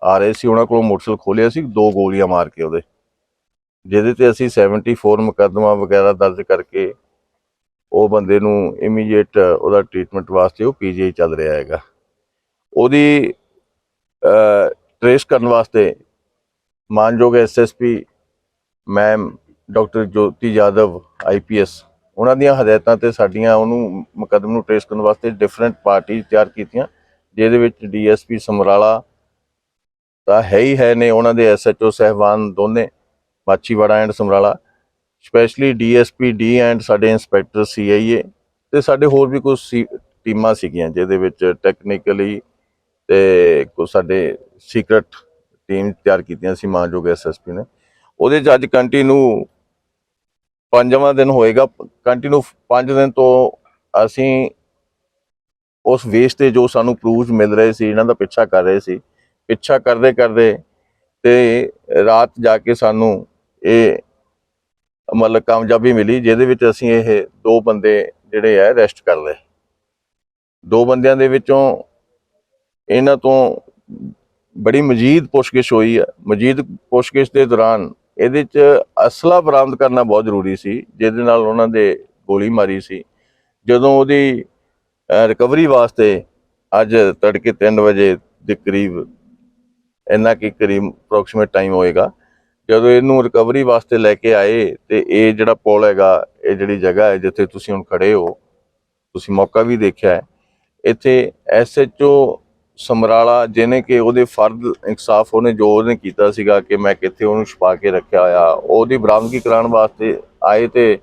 ਆ ਰਹੇ ਸੀ, ਉਹਨਾਂ ਕੋਲੋਂ ਮੋਟਰਸਾਈਕਲ ਖੋਲਿਆ ਸੀ, ਦੋ ਗੋਲੀਆਂ ਮਾਰ ਕੇ ਉਹਦੇ। ਜਿਹਦੇ ਤੇ ਅਸੀਂ 74 ਮੁਕੱਦਮਾ ਵਗੈਰਾ ਦਰਜ ਕਰਕੇ ਉਹ ਬੰਦੇ ਨੂੰ ਇਮੀਡੀਏਟ ਉਹਦਾ ਟ੍ਰੀਟਮੈਂਟ ਵਾਸਤੇ ਉਹ ਪੀਜੀਆਈ ਚੱਲ ਰਿਹਾ ਹੈਗਾ। ਉਹਦੀ ਟ੍ਰੇਸ ਕਰਨ ਵਾਸਤੇ ਮਾਨਯੋਗ SSP ma'am doctor Jyoti Yadav IPS ਉਹਨਾਂ ਦੀਆਂ ਹਦਾਇਤਾਂ ਤੇ ਸਾਡੀਆਂ ਉਹਨੂੰ ਮੁਕੱਦਮੇ ਨੂੰ ਟ੍ਰੇਸ ਕਰਨ ਵਾਸਤੇ ਡਿਫਰੈਂਟ ਪਾਰਟੀ ਤਿਆਰ ਕੀਤੀਆਂ, ਜਿਹਦੇ ਵਿੱਚ ਡੀਐਸਪੀ ਸਮਰਾਲਾ ਤਾਂ ਹੈ ਹੀ ਹੈ ਨੇ, ਉਹਨਾਂ ਦੇ ਐਸਐਚਓ ਸਹਿਬਾਨ ਦੋਨੇ Machhiwara and Samrala specially DSP D and ਸਾਡੇ ਇੰਸਪੈਕਟਰ ਸੀਆਈਏ ਤੇ ਸਾਡੇ ਹੋਰ ਵੀ ਕੁਝ ਟੀਮਾਂ ਸੀਗੀਆਂ, ਜਿਹਦੇ ਵਿੱਚ ਟੈਕਨੀਕਲੀ ਤੇ ਕੁਝ ਸਾਡੇ ਸੀਕ੍ਰੇਟ ਟੀਮ ਤਿਆਰ ਕੀਤੀਆਂ ਸੀ, ਮਾਨਯੋਗ ਐਸਐਸਪੀ ਨੇ। ਉਹਦੇ ਚ ਅੱਜ ਕੰਟੀਨਿਊ ਪੰਜਵਾਂ ਦਿਨ ਹੋਏਗਾ ਕੰਟੀਨਿਊ 5 ਦਿਨ ਤੋਂ ਅਸੀਂ ਉਸ ਵੇਸ ਤੇ ਜੋ ਸਾਨੂੰ ਪ੍ਰੂਫ ਮਿਲ ਰਹੇ ਸੀ, ਇਹਨਾਂ ਦਾ ਪਿੱਛਾ ਕਰ ਰਹੇ ਸੀ। ਪਿੱਛਾ ਕਰਦੇ ਕਰਦੇ ਤੇ ਰਾਤ ਜਾ ਕੇ ਸਾਨੂੰ ਇਹ ਮਤਲਬ ਕਾਮਯਾਬੀ ਮਿਲੀ, ਜਿਹਦੇ ਵਿੱਚ ਅਸੀਂ ਇਹ ਦੋ ਬੰਦੇ ਜਿਹੜੇ ਆ ਅਰੈਸਟ ਕਰ ਲਏ। ਦੋ ਬੰਦਿਆਂ ਦੇ ਵਿੱਚੋਂ ਇਹਨਾਂ ਤੋਂ ਬੜੀ ਮਜੀਦ ਪੁੱਛਗਿੱਛ ਹੋਈ ਹੈ ਮਜੀਦ ਪੁੱਛਗਿੱਛ ਦੇ ਦੌਰਾਨ ਇਹਦੇ ਚ ਅਸਲਾ ਬਰਾਮਦ ਕਰਨਾ ਬਹੁਤ ਜ਼ਰੂਰੀ ਸੀ, ਜਿਹਦੇ ਨਾਲ ਉਹਨਾਂ ਦੇ ਗੋਲੀ ਮਾਰੀ ਸੀ। ਜਦੋਂ ਉਹਦੀ ਰਿਕਵਰੀ ਵਾਸਤੇ ਅੱਜ ਤੜਕੇ 3 ਵਜੇ ਦੇ ਕਰੀਬ, ਇੰਨਾ ਕੀ ਕਰੀਬ ਅਪਰੋਕਸੀਮੇਟ ਟਾਈਮ ਹੋਏਗਾ, ਜਦੋਂ ਇਹਨੂੰ ਰਿਕਵਰੀ ਵਾਸਤੇ ਲੈ ਕੇ ਆਏ, ਤੇ ਇਹ ਜਿਹੜਾ ਪੁਲ ਹੈਗਾ, ਇਹ ਜਿਹੜੀ ਜਗ੍ਹਾ ਹੈ ਜਿੱਥੇ ਤੁਸੀਂ ਹੁਣ ਖੜੇ ਹੋ, ਤੁਸੀਂ ਮੌਕਾ ਵੀ ਦੇਖਿਆ ਹੈ। ਇੱਥੇ ਐਸਐਚਓ ਸਮਰਾਲਾ, ਜਿਹਨੇ ਕਿ ਉਹਦੇ ਫਰਦ ਇਨਸਾਫ ਉਹਨੇ ਜੋ ਉਹਨੇ ਕੀਤਾ ਸੀਗਾ ਕਿ ਮੈਂ ਕਿੱਥੇ ਉਹਨੂੰ ਛੁਪਾ ਕੇ ਰੱਖਿਆ ਹੋਇਆ, ਉਹਦੀ ਬਰਾਮਦਗੀ ਕਰਾਉਣ ਵਾਸਤੇ ਆਏ ਤੇ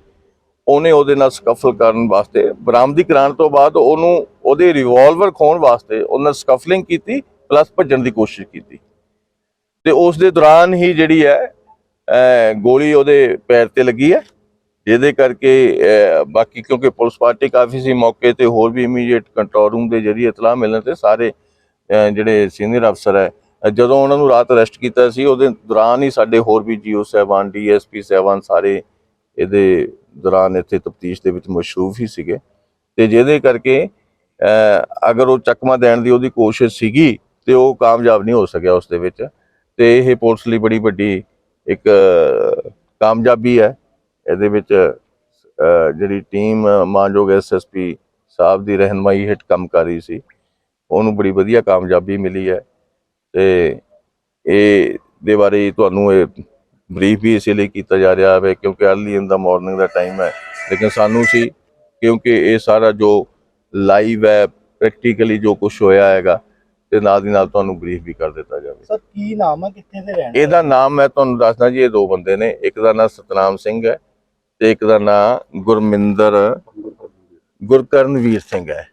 ਉਹਨੇ ਉਹਦੇ ਨਾਲ ਸਕਫਲ ਕਰਨ ਵਾਸਤੇ ਬਰਾਮਦੀ ਕਰਾਉਣ ਤੋਂ ਬਾਅਦ ਉਹਨੂੰ ਉਹਦੇ ਰਿਵਾਲਵਰ ਖੋਣ ਵਾਸਤੇ ਉਹਨਾਂ ਸਕਫਲਿੰਗ ਕੀਤੀ ਪਲੱਸ ਭੱਜਣ ਦੀ ਕੋਸ਼ਿਸ਼ ਕੀਤੀ। ਤੇ ਉਸ ਦੇ ਦੌਰਾਨ ਹੀ ਜਿਹੜੀ ਹੈ, ਅਹ ਗੋਲੀ ਉਹਦੇ ਪੈਰ ਤੇ ਲੱਗੀ ਹੈ, ਜਿਹਦੇ ਕਰਕੇ ਬਾਕੀ ਕਿਉਂਕਿ ਪੁਲਿਸ ਪਾਰਟੀ ਕਾਫੀ ਸੀ ਮੌਕੇ ਤੇ ਹੋਰ ਵੀ ਇਮੀਡੀਏਟ ਕੰਟਰੋਲ ਰੂਮ ਦੇ ਜਰੀਏ ਇਤਲਾਹ ਮਿਲਣ ਤੇ ਸਾਰੇ ਜਿਹੜੇ ਸੀਨੀਅਰ ਅਫਸਰ ਹੈ ਜਦੋਂ ਉਹਨਾਂ ਨੂੰ ਰਾਤ ਅਰੈਸਟ ਕੀਤਾ ਸੀ, ਉਹਦੇ ਦੌਰਾਨ ਹੀ ਸਾਡੇ ਹੋਰ ਵੀ ਜੀਓ ਸਾਹਿਬਾਨ, ਡੀਐਸਪੀ ਸਾਹਿਬਾਨ ਸਾਰੇ ਇਹਦੇ ਦੌਰਾਨ ਇੱਥੇ ਤਫਤੀਸ਼ ਦੇ ਵਿੱਚ ਮਸ਼ਰੂਫ ਹੀ ਸੀਗੇ। ਤੇ ਜਿਹਦੇ ਕਰਕੇ ਅਗਰ ਉਹ ਚਕਮਾ ਦੇਣ ਦੀ ਉਹਦੀ ਕੋਸ਼ਿਸ਼ ਸੀਗੀ, ਤੇ ਉਹ ਕਾਮਯਾਬ ਨਹੀਂ ਹੋ ਸਕਿਆ ਉਸ ਦੇ ਵਿੱਚ। ਤੇ ਇਹ ਪੁਲਿਸ ਲਈ ਬੜੀ ਵੱਡੀ ਇੱਕ ਕਾਮਯਾਬੀ ਹੈ। ਇਹਦੇ ਵਿੱਚ ਜਿਹੜੀ ਟੀਮ ਮਾਨਯੋਗ ਐਸਐਸਪੀ ਸਾਹਿਬ ਦੀ ਰਹਿਨਮਾਈ ਹੇਠ ਕੰਮ ਕਰ ਰਹੀ ਸੀ। ਉਹਨੂੰ ਬੜੀ ਵਧੀਆ ਕਾਮਯਾਬੀ ਮਿਲੀ ਹੈ ਤੇ ਇਹ ਦੇ ਬਾਰੇ ਤੁਹਾਨੂੰ ਇਹ ਬਰੀਫ ਵੀ ਇਸੇ ਲਈ ਕੀਤਾ ਜਾ ਰਿਹਾ ਹੈ ਕਿਉਂਕਿ अर्ਲੀ ਇਨ ਦਾ ਮਾਰਨਿੰਗ ਦਾ ਟਾਈਮ ਹੈ। ਲੇਕਿਨ ਸਾਨੂੰ ਸੀ ਕਿਉਂਕਿ ਇਹ ਸਾਰਾ ਜੋ ਲਾਈਵ ਹੈ ਪ੍ਰੈਕਟੀਕਲੀ ਜੋ ਕੁਝ ਹੋਇਆ ਹੈਗਾ ਤੇ ਨਾਲ ਦੀ ਨਾਲ ਤੁਹਾਨੂੰ ਬਰੀਫ ਵੀ ਕਰ ਦਿੱਤਾ ਜਾਵੇ। ਸਰ ਕੀ ਨਾਮ ਹੈ? ਕਿੱਥੇ ਦੇ ਰਹਿਣ ਇਹਦਾ ਨਾਮ ਮੈਂ ਤੁਹਾਨੂੰ ਦੱਸਦਾ ਜੀ ਇਹ ਦੋ ਬੰਦੇ ਨੇ। ਇੱਕ ਦਾ ਨਾਮ ਸਤਨਾਮ ਸਿੰਘ ਹੈ ਤੇ ਇੱਕ ਦਾ ਨਾਮ ਗੁਰਮਿੰਦਰ ਗੁਰਕਰਨਵੀਰ ਸਿੰਘ ਹੈ।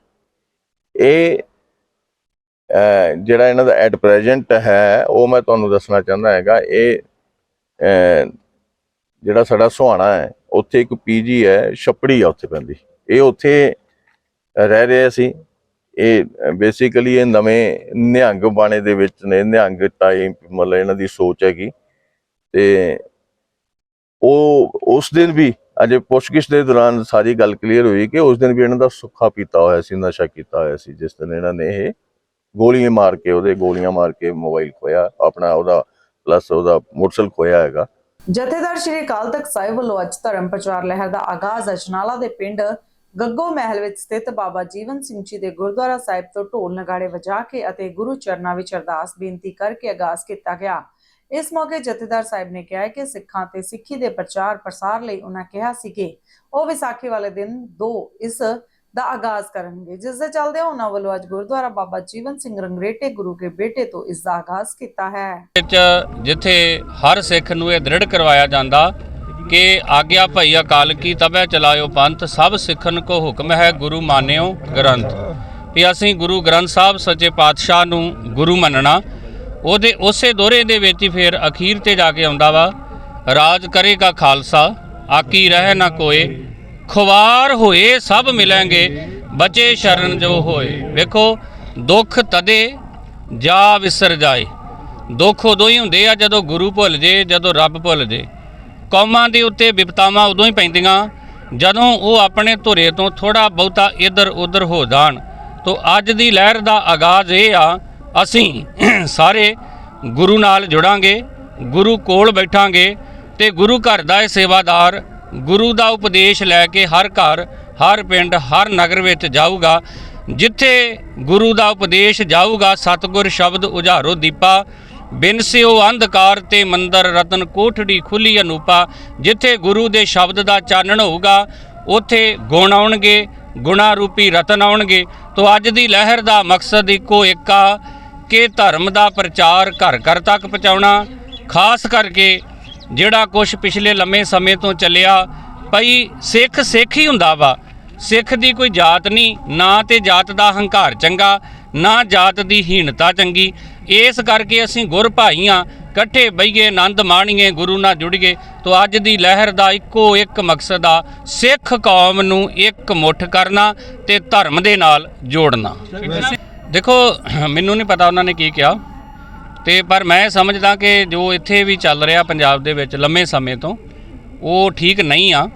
ਇਹ ਜਿਹੜਾ ਇਹਨਾਂ ਦਾ ਐਟ ਪ੍ਰੈਜ਼ੈਂਟ ਹੈ, ਉਹ ਮੈਂ ਤੁਹਾਨੂੰ ਦੱਸਣਾ ਚਾਹੁੰਦਾ ਹੈਗਾ, ਇਹ ਜਿਹੜਾ ਸਾਡਾ ਸੁਹਾਣਾ ਹੈ, ਉੱਥੇ ਇੱਕ ਪੀਜੀ ਹੈ, ਛੱਪੜੀ ਆ ਉੱਥੇ ਪੈਂਦੀ। ਇਹ ਉੱਥੇ ਰਹਿ ਰਹੇ ਸੀ ਇਹ ਬੇਸਿਕਲੀ ਇਹ ਨਵੇਂ ਨਿਹੰਗ ਬਾਣੇ ਦੇ ਵਿੱਚ ਨੇ, ਨਿਹੰਗ ਟਾਈਪ ਮਤਲਬ ਇਹਨਾਂ ਦੀ ਸੋਚ ਹੈਗੀ। ਤੇ ਉਹ, ਉਸ ਦਿਨ ਵੀ, ਅਜੇ ਪੁੱਛਗਿੱਛ ਦੇ ਦੌਰਾਨ ਸਾਰੀ ਗੱਲ ਕਲੀਅਰ ਹੋਈ ਕਿ ਉਸ ਦਿਨ ਵੀ ਇਹਨਾਂ ਦਾ ਸੁੱਖਾ ਪੀਤਾ ਹੋਇਆ ਸੀ, ਨਸ਼ਾ ਕੀਤਾ ਹੋਇਆ ਸੀ, ਜਿਸ ਦਿਨ ਇਹਨਾਂ ਨੇ ਇਹ ਗੋਲੀਆਂ ਮਾਰ ਕੇ, ਉਹਦੇ ਗੋਲੀਆਂ ਮਾਰ ਕੇ ਮੋਬਾਈਲ ਖੋਇਆ ਆਪਣਾ ਉਹਦਾ ਪਲੱਸ ਉਹਦਾ ਮੋਟਰਸਾਈਕਲ ਖੋਇਆ ਹੈਗਾ। ਜਥੇਦਾਰ ਸ਼੍ਰੀ ਅਕਾਲ ਤਖਤ ਸਾਹਿਬ ਵੱਲੋਂ ਅੱਜ ਧਰਮ ਪ੍ਰਚਾਰ ਲਹਿਰ ਦਾ ਆਗਾਜ਼ ਅਜਨਾਲਾ ਦੇ ਪਿੰਡ ਗੱਗੋ ਮਹਿਲ ਵਿੱਚ ਸਥਿਤ ਬਾਬਾ ਜੀਵਨ ਸਿੰਘ ਜੀ ਦੇ ਗੁਰਦੁਆਰਾ ਸਾਹਿਬ ਤੋਂ ਢੋਲ ਨਗਾੜੇ ਵਜਾ ਕੇ ਅਤੇ ਗੁਰੂ ਚਰਨਾਂ ਵਿੱਚ ਅਰਦਾਸ ਬੇਨਤੀ ਕਰਕੇ ਆਗਾਜ਼ ਕੀਤਾ ਗਿਆ। ਇਸ ਮੌਕੇ ਜਥੇਦਾਰ ਸਾਹਿਬ ਨੇ ਕਿਹਾ ਕਿ ਸਿੱਖਾਂ ਤੇ ਸਿੱਖੀ ਦੇ ਪ੍ਰਚਾਰ ਪ੍ਰਸਾਰ ਲਈ ਉਹਨਾਂ ਕਿਹਾ ਸੀ ਕਿ ਉਹ ਵਿਸਾਖੀ ਵਾਲੇ ਦਿਨ ਦੋ ਇਸ ਦਾ ਆਗਾਜ਼ ਕਰਨਗੇ। ਜਿਸ ਦੇ ਚੱਲਦੇ ਉਹਨਾਂ ਵੱਲੋਂ ਅੱਜ ਗੁਰਦੁਆਰਾ ਬਾਬਾ ਜੀਵਨ ਸਿੰਘ ਰੰਗਰੇਟੇ ਗੁਰੂ ਕੇ ਬੇਟੇ ਤੋਂ ਇਸ ਦਾ ਆਗਾਜ਼ ਕੀਤਾ ਹੈ। ਵਿੱਚ ਜਿੱਥੇ ਹਰ ਸਿੱਖ ਨੂੰ ਇਹ ਦ੍ਰਿੜ ਕਰਵਾਇਆ ਜਾਂਦਾ ਕਿ ਆਗਿਆ ਭਈ ਅਕਾਲ ਕੀ ਤਬੈ ਚਲਾਇਓ ਪੰਥ, ਸਭ ਸਿੱਖਨ ਕੋ ਹੁਕਮ ਹੈ ਗੁਰੂ ਮਾਨਿਓ ਗ੍ਰੰਥ। ਵੀ ਅਸੀਂ ਗੁਰੂ ਗ੍ਰੰਥ ਸਾਹਿਬ ਸੱਚੇ ਪਾਤਸ਼ਾਹ ਨੂੰ ਗੁਰੂ ਮੰਨਣਾ, ਉਹਦੇ ਉਸੇ ਦੋਰੇ ਦੇ ਵਿੱਚ ਹੀ ਫਿਰ ਅਖੀਰ ਤੇ ਜਾ ਕੇ ਆਉਂਦਾ ਵਾ, ਰਾਜ ਕਰੇਗਾ ਖਾਲਸਾ, ਆਕੀ ਰਹਿ ਨਾ ਕੋਏ ਖੁਆਰ ਹੋਏ ਸਭ ਮਿਲਾਂਗੇ, ਬਚੇ ਸ਼ਰਨ ਜੋ ਹੋਏ। ਵੇਖੋ, ਦੁੱਖ ਤਦੇ ਜਾ ਵਿਸਰ ਜਾਏ। ਦੁੱਖ ਉਦੋਂ ਹੀ ਹੁੰਦੇ ਆ ਜਦੋਂ ਗੁਰੂ ਭੁੱਲ ਜੇ, ਜਦੋਂ ਰੱਬ ਭੁੱਲ ਜੇ। ਕੌਮਾਂ ਦੇ ਉੱਤੇ ਵਿਪਤਾਵਾਂ ਉਦੋਂ ਹੀ ਪੈਂਦੀਆਂ, ਜਦੋਂ ਉਹ ਆਪਣੇ ਧੁਰੇ ਤੋਂ ਥੋੜਾ ਬਹੁਤਾ ਇੱਧਰ ਉੱਧਰ ਹੋ ਜਾਣ। ਤੋਂ ਅੱਜ ਦੀ ਲਹਿਰ ਦਾ ਆਗਾਜ਼ ਇਹ ਆ, ਅਸੀਂ ਸਾਰੇ ਗੁਰੂ ਨਾਲ ਜੁੜਾਂਗੇ, ਗੁਰੂ ਕੋਲ ਬੈਠਾਂਗੇ ਤੇ ਗੁਰੂ ਘਰ ਦਾ ਇਹ ਸੇਵਾਦਾਰ ਗੁਰੂ ਦਾ ਉਪਦੇਸ਼ ਲੈ ਕੇ ਹਰ ਘਰ, ਹਰ ਪਿੰਡ, ਹਰ ਨਗਰ ਵਿੱਚ ਜਾਊਗਾ। ਜਿੱਥੇ ਗੁਰੂ ਦਾ ਉਪਦੇਸ਼ ਜਾਊਗਾ, ਸਤਿਗੁਰ ਸ਼ਬਦ ਉਝਾਰੋ ਦੀਪਾ। ਬਿਨ ਸਿਓ ਅੰਧਕਾਰ ਤੇ ਮੰਦਰ ਰਤਨ ਕੋਠੜੀ ਖੁੱਲੀ ਅਨੂਪਾ। ਜਿੱਥੇ ਗੁਰੂ ਦੇ ਸ਼ਬਦ ਦਾ ਚਾਨਣ ਹੋਊਗਾ, ਉੱਥੇ ਗੁਣ ਆਉਣਗੇ ਗੁਣਾ ਰੂਪੀ ਰਤਨ ਆਉਣਗੇ। ਤੋਂ ਅੱਜ ਦੀ ਲਹਿਰ ਦਾ ਮਕਸਦ ਇੱਕੋ ਇੱਕ ਆ, ਕਿ ਧਰਮ ਦਾ ਪ੍ਰਚਾਰ ਘਰ ਘਰ ਤੱਕ ਪਹੁੰਚਾਉਣਾ। ਖਾਸ ਕਰਕੇ ਜਿਹੜਾ ਕੁਝ ਪਿਛਲੇ ਲੰਮੇ ਸਮੇਂ ਤੋਂ ਚੱਲਿਆ ਭਈ ਸਿੱਖ ਸਿੱਖ ਹੀ ਹੁੰਦਾ ਵਾ। ਸਿੱਖ ਦੀ ਕੋਈ ਜਾਤ ਨਹੀਂ ਨਾ ਤੇ ਜਾਤ ਦਾ ਹੰਕਾਰ ਚੰਗਾ ਨਾ ਜਾਤ ਦੀ ਹੀਣਤਾ ਚੰਗੀ। ਇਸ ਕਰਕੇ ਅਸੀਂ ਗੁਰ ਭਾਈਆਂ ਇਕੱਠੇ ਬਈਏ ਆਨੰਦ ਮਾਣੀਏ ਗੁਰੂ ਨਾਲ ਜੁੜੀਏ ਤੋ ਅੱਜ ਦੀ ਲਹਿਰ ਦਾ ਇੱਕੋ ਇੱਕ ਮਕਸਦ ਆ ਸਿੱਖ ਕੌਮ ਨੂੰ ਇੱਕ ਮੁੱਠ ਕਰਨਾ ਤੇ ਧਰਮ ਦੇ ਨਾਲ ਜੋੜਨਾ। ਦੇਖੋ ਮੈਨੂੰ ਨਹੀਂ ਪਤਾ ਉਹਨਾਂ ਨੇ ਕੀ ਕਿਹਾ। ਤੇ ਪਰ ਮੈਂ ਸਮਝਦਾ ਕਿ ਜੋ ਇੱਥੇ ਵੀ ਚੱਲ ਰਿਹਾ ਪੰਜਾਬ ਦੇ ਵਿੱਚ ਲੰਮੇ ਸਮੇਂ ਤੋਂ, ਉਹ ਠੀਕ ਨਹੀਂ ਆ,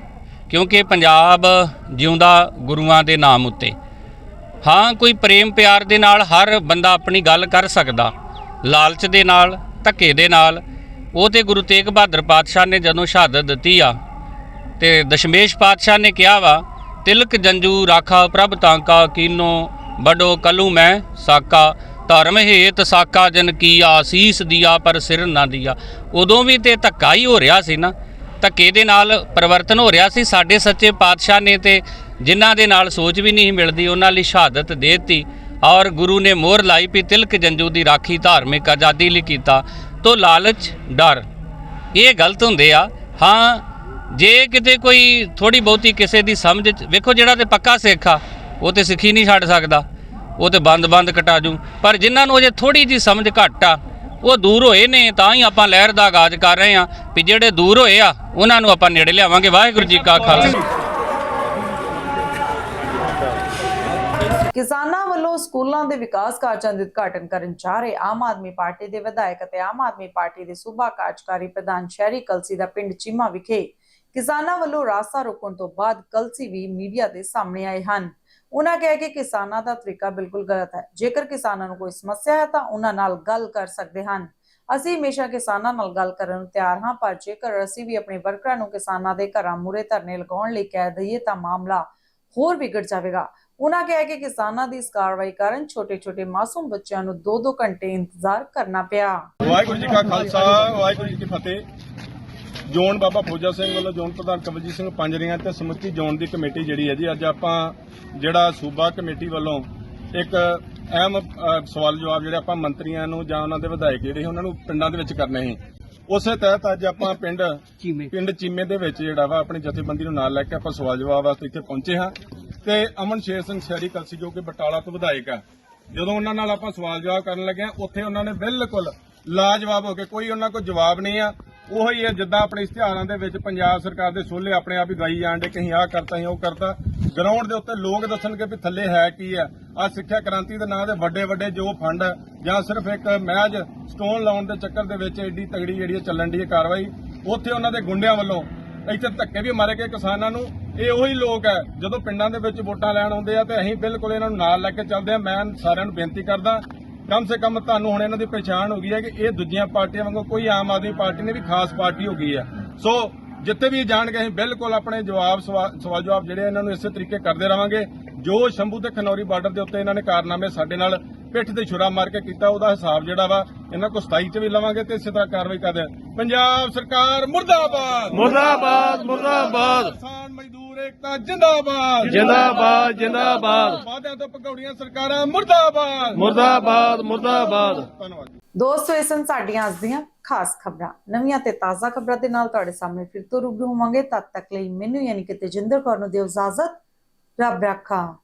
ਕਿਉਂਕਿ ਪੰਜਾਬ ਜਿਉਂਦਾ ਗੁਰੂਆਂ ਦੇ ਨਾਮ ਉੱਤੇ। ਹਾਂ, ਕੋਈ ਪ੍ਰੇਮ ਪਿਆਰ ਦੇ ਨਾਲ ਹਰ ਬੰਦਾ ਆਪਣੀ ਗੱਲ ਕਰ ਸਕਦਾ, ਲਾਲਚ ਦੇ ਨਾਲ, ਧੱਕੇ ਦੇ ਨਾਲ। ਉਹ ਤੇ ਗੁਰੂ ਤੇਗ ਬਹਾਦਰ ਪਾਤਸ਼ਾਹ ਨੇ ਜਦੋਂ ਸ਼ਹਾਦਤ ਦਿੱਤੀ ਆ, ਤੇ ਦਸ਼ਮੇਸ਼ ਪਾਤਸ਼ਾਹ ਨੇ ਕਿਹਾ ਵਾ, ਤਿਲਕ ਜੰਜੂ ਰਾਖਾ ਪ੍ਰਭ ਤਾਂਕਾ ਕੀਨੋ ਬਡੋ ਕਲੂ ਮੈਂ ਸਾਕਾ। ਧਰਮ ਹੇਤ ਸਾਕਾ ਜਨ ਕੀ ਆਸੀਸ ਦਿਆ ਪਰ ਸਿਰ ਨਾ ਦਿਆ। ਉਦੋਂ ਵੀ ਤੇ ਧੱਕਾ ਹੀ ਹੋ ਰਿਹਾ ਸੀ ਨਾ। ਧੱਕੇ ਦੇ ਨਾਲ ਪਰਿਵਰਤਨ ਹੋ ਰਿਹਾ ਸੀ। ਸਾਡੇ ਸੱਚੇ ਪਾਤਸ਼ਾਹ ਨੇ ਤੇ ਜਿਨ੍ਹਾਂ ਦੇ ਨਾਲ ਸੋਚ ਵੀ ਨਹੀਂ ਮਿਲਦੀ, ਉਹਨਾਂ ਲਈ ਸ਼ਹਾਦਤ ਦੇ ਦਿੱਤੀ। ਔਰ ਗੁਰੂ ਨੇ ਮੋਹਰ ਲਾਈ ਵੀ ਤਿਲਕ ਜੰਜੂ ਦੀ ਰਾਖੀ ਧਾਰਮਿਕ ਆਜ਼ਾਦੀ ਲਈ ਕੀਤਾ। ਤੋ ਲਾਲਚ, ਡਰ, ਇਹ ਗਲਤ ਹੁੰਦੇ ਆ। ਹਾਂ, ਜੇ ਕਿਤੇ ਕੋਈ ਥੋੜੀ ਬਹੁਤੀ ਕਿਸੇ ਦੀ ਸਮਝ ਵੇਖੋ ਜਿਹੜਾ ਤੇ ਪੱਕਾ ਸਿੱਖ ਆ, ਉਹ ਤੇ ਸਿੱਖੀ ਨਹੀਂ ਛੱਡ ਸਕਦਾ। ਉਹ ਤੇ ਬੰਦ-ਬੰਦ ਕਟਾ ਜੂ। ਪਰ ਜਿਨ੍ਹਾਂ ਨੂੰ ਅਜੇ ਥੋੜੀ ਜੀ ਸਮਝ ਘੱਟ ਆ, ਉਹ ਦੂਰ ਹੋਏ ਨੇ, ਤਾਂ ਹੀ ਆਪਾਂ ਲਹਿਰ ਦਾ ਆਗਾਜ਼ ਕਰ ਰਹੇ ਆ ਵੀ ਜਿਹੜੇ ਦੂਰ ਹੋਏ ਆ, ਉਹਨਾਂ ਨੂੰ ਆਪਾਂ ਨੇੜੇ ਲਿਆਵਾਂਗੇ। ਵਾਹਿਗੁਰੂ ਜੀ ਕਾ ਖਾਲਸਾ। ਕਿਸਾਨਾਂ ਵੱਲੋਂ ਸਕੂਲਾਂ ਦੇ ਵਿਕਾਸ ਕਾਰਜਾਂ ਦੇ ਉਦਘਾਟਨ ਕਰਨ ਜਾ ਰਹੇ ਆਮ ਆਦਮੀ ਪਾਰਟੀ ਦੇ ਵਿਧਾਇਕ ਅਤੇ ਆਮ ਆਦਮੀ ਪਾਰਟੀ ਦੇ ਸੂਬਾ ਕਾਰਜਕਾਰੀ ਪ੍ਰਧਾਨ ਸ਼ਹਿਰੀ ਕਲਸੀ ਦਾ ਪਿੰਡ ਚੀਮਾ ਵਿਖੇ ਕਿਸਾਨਾਂ ਵੱਲੋਂ ਰਾਸਤਾ ਰੋਕਣ ਤੋਂ ਬਾਅਦ ਕਲਸੀ ਵੀ ਮੀਡੀਆ ਦੇ ਸਾਹਮਣੇ ਆਏ ਹਨ। ਉਹਨਾਂ ਕਿਹਾ ਕਿ ਕਿਸਾਨਾਂ ਦਾ ਤਰੀਕਾ ਬਿਲਕੁਲ ਗਲਤ ਹੈ। ਜੇਕਰ ਕਿਸਾਨਾਂ ਨੂੰ ਕੋਈ ਸਮੱਸਿਆ ਹੈ, ਤਾਂ ਉਹਨਾਂ ਨਾਲ ਗੱਲ ਕਰ ਸਕਦੇ ਹਨ। ਅਸੀਂ ਹਮੇਸ਼ਾ ਕਿਸਾਨਾਂ ਨਾਲ ਗੱਲ ਕਰਨ ਨੂੰ ਤਿਆਰ ਹਾਂ, ਪਰ ਜੇਕਰ ਅਸੀਂ ਵੀ ਆਪਣੇ ਵਰਕਰਾਂ ਨੂੰ ਕਿਸਾਨਾਂ ਦੇ ਘਰਾਂ ਮੂਹਰੇ ਧਰਨੇ ਲਗਾਉਣ ਲਈ ਕਹਿ ਦਈਏ, ਤਾਂ ਮਾਮਲਾ ਹੋਰ ਵਿਗੜ ਜਾਵੇਗਾ। ਉਹਨਾਂ ਕਿਹਾ ਕਿ ਕਿਸਾਨਾਂ ਦੀ ਇਸ ਕਾਰਵਾਈ ਕਾਰਨ ਛੋਟੇ-ਛੋਟੇ ਮਾਸੂਮ ਬੱਚਿਆਂ ਨੂੰ 2-2 ਘੰਟੇ ਇੰਤਜ਼ਾਰ ਕਰਨਾ ਪਿਆ। ਵਾਹਿਗੁਰੂ ਜੀ ਕਾ ਖਾਲਸਾ, ਵਾਹਿਗੁਰੂ ਜੀ ਕੀ ਫਤਿਹ। ਜੋਨ ਬਾਬਾ ਫੌਜਾ ਸਿੰਘ ਵੱਲੋਂ ਜੋਨ ਪ੍ਰਧਾਨ ਕਵਲਜੀਤ ਸਿੰਘ ਪੰਜਰੀਆਂ ਤੇ ਸਮੁੱਚੀ ਜੋਨ ਦੀ ਕਮੇਟੀ ਜਿਹੜੀ ਹੈ ਜੀ, ਅੱਜ ਆਪਾਂ ਜਿਹੜਾ ਸੂਬਾ ਕਮੇਟੀ ਵੱਲੋਂ ਇੱਕ ਅਹਿਮ ਸਵਾਲ ਜਵਾਬ ਜਿਹੜੇ ਆਪਾਂ ਮੰਤਰੀਆਂ ਨੂੰ ਜਾਂ ਉਹਨਾਂ ਦੇ ਵਿਧਾਇਕ ਜਿਹੜੇ ਉਹਨਾਂ ਨੂੰ ਪਿੰਡਾਂ ਦੇ ਵਿੱਚ ਕਰਨੇ ਸੀ। ਉਸੇ ਤਹਿਤ ਅੱਜ ਆਪਾਂ ਪਿੰਡ ਪਿੰਡ ਚੀਮੇ ਦੇ ਵਿੱਚ ਜਿਹੜਾ ਵਾ ਆਪਣੀ ਜਥੇਬੰਦੀ ਨੂੰ ਨਾਲ ਲੈ ਕੇ ਆਪਾਂ ਸਵਾਲ ਜਵਾਬ ਵਾਸਤੇ ਇੱਥੇ ਪਹੁੰਚੇ ਹਾਂ। ਤੇ ਅਮਨ ਸ਼ੇਰ ਸਿੰਘ ਸ਼ਹਿਰੀ ਕਲਸੀ ਜੋ ਕਿ ਬਟਾਲਾ ਤੋਂ ਵਿਧਾਇਕ ਆ। ਜਦੋਂ ਉਹਨਾਂ ਨਾਲ ਆਪਾਂ ਸਵਾਲ ਜਵਾਬ ਕਰਨ ਲੱਗੇ ਹਾਂ ਉੱਥੇ ਉਹਨਾਂ ਨੇ ਬਿਲਕੁਲ ਲਾਜਵਾਬ ਹੋ ਕੇ ਕੋਈ ਉਹਨਾਂ ਕੋਲ ਜਵਾਬ ਨਹੀਂ ਆ। ਉਹੀ ਹੈ, ਜਿੱਦਾਂ ਆਪਣੇ ਇਸ਼ਤਿਹਾਰਾਂ ਦੇ ਵਿੱਚ ਪੰਜਾਬ ਸਰਕਾਰ ਦੇ ਸੋਲੇ ਆਪਣੇ ਆਪ ਹੀ ਗਾਈ ਜਾਂਦੇ ਕਹੀਂ ਆਹ ਕਰਤਾ ਹੀ ਉਹ ਕਰਤਾ। ਗਰਾਊਂਡ ਦੇ ਉੱਤੇ ਲੋਕ ਦੱਸਣਗੇ ਵੀ ਥੱਲੇ ਹੈ ਕੀ ਹੈ। ਆ ਸਿੱਖਿਆ ਕ੍ਰਾਂਤੀ ਦੇ ਨਾਂ ਦੇ ਵੱਡੇ ਵੱਡੇ ਜੋ ਫੰਡ, ਜਾਂ ਸਿਰਫ ਇੱਕ ਮਹਿਜ ਸਟੋਨ ਲਾਉਣ ਦੇ ਚੱਕਰ ਦੇ ਵਿੱਚ ਐਡੀ ਤਗੜੀ ਜਿਹੜੀ ਇਹ ਚੱਲਣ ਦੀ ਹੈ ਕਾਰਵਾਈ, ਉੱਥੇ ਉਹਨਾਂ ਦੇ ਗੁੰਡਿਆਂ ਵੱਲੋਂ ਇੱਥੇ ਧੱਕੇ ਵੀ ਮਾਰੇ ਗਏ ਕਿਸਾਨਾਂ ਨੂੰ। ਇਹ ਉਹੀ ਲੋਕ ਹੈ, ਜਦੋਂ ਪਿੰਡਾਂ ਦੇ ਵਿੱਚ ਵੋਟਾਂ ਲੈਣ ਆਉਂਦੇ ਆ ਤੇ ਅਸੀਂ ਬਿਲਕੁਲ ਇਹਨਾਂ ਨੂੰ ਨਾਲ ਲੈ ਕੇ ਚੱਲਦੇ ਆ। ਮੈਂ ਸਾਰਿਆਂ ਨੂੰ ਬੇਨਤੀ ਕਰਦਾ ਕਮ ਸੇ ਕਮ ਤੁਹਾਨੂੰ ਹੁਣ ਇਹਨਾਂ ਦੀ ਪਛਾਣ ਹੋ ਗਈ ਹੈ ਕਿ ਇਹ ਦੂਜੀਆਂ ਪਾਰਟੀਆਂ ਵਾਂਗੂ ਕੋਈ ਆਮ ਆਦਮੀ ਪਾਰਟੀ ਨੇ ਵੀ ਖਾਸ ਪਾਰਟੀ ਹੋ ਗਈ ਹੈ। ਸੋ ਜਿੱਥੇ ਵੀ ਜਾਣਗੇ ਅਸੀਂ ਬਿਲਕੁਲ ਆਪਣੇ ਜਵਾਬ ਸਵਾ- ਸਵਾਲ ਜਵਾਬ ਜਿਹੜੇ ਇਹਨਾਂ ਨੂੰ ਇਸੇ ਤਰੀਕੇ ਕਰਦੇ ਰਵਾਂਗੇ ਜੋ ਸ਼ੰਭੂ ਤੇ ਖਨੌਰੀ ਬਾਰਡਰ ਦੇ ਉੱਤੇ ਇਹਨਾਂ ਨੇ ਕਾਰਨਾਮੇ ਸਾਡੇ ਨਾਲ ਪਿੱਠ ਤੇ ਛੁਰਾ ਮਾਰ ਕੇ ਕੀਤਾ ਉਹਦਾ ਹਿਸਾਬ ਜਿਹੜਾ ਵਾ ਇਹਨਾਂ ਕੋ 27 ਚ ਵੀ ਲਵਾਂਗੇ ਤੇ ਇਸੇ ਤਰ੍ਹਾਂ ਕਾਰਵਾਈ ਕਰਦੇ। ਪੰਜਾਬ ਸਰਕਾਰ ਮੁਰਦਾਬਾਦ! ਮੁਰਦਾਬਾਦ ਮੁਰਦਾਬਾਦ! ਕਿਸਾਨ ਮਜ਼ਦੂਰ ਏਕਤਾ ਜਿੰਦਾਬਾਦ। ਜਿੰਦਾਬਾਦ ਜਿੰਦਾਬਾਦ। ਵਾਅਦਿਆਂ ਤੋਂ ਭਗੌੜੀਆਂ ਸਰਕਾਰਾਂ ਮੁਰਦਾਬਾਦ। ਮੁਰਦਾਬਾਦ ਮੁਰਦਾਬਾਦ। ਧੰਨਵਾਦ ਦੋਸਤੋ ਇਹ ਸਨ ਸਾਡੀਆਂ ਅੱਜ ਦੀਆਂ ਖਾਸ ਖਬਰਾਂ। ਨਵੀਆਂ ਤੇ ਤਾਜ਼ਾ ਖਬਰਾਂ ਦੇ ਨਾਲ ਤੁਹਾਡੇ ਸਾਹਮਣੇ ਫਿਰ ਤੋਂ ਰੂਬਰੂ ਹੋਵਾਂਗੇ। ਤਦ ਤੱਕ ਲਈ ਮੈਨੂੰ ਯਾਨੀ ਕਿ ਤੇਜਿੰਦਰ ਕੌਰ ਨੂੰ ਦਿਓ ਇਜਾਜ਼ਤ। ਰੱਬ ਰਾਖਾ।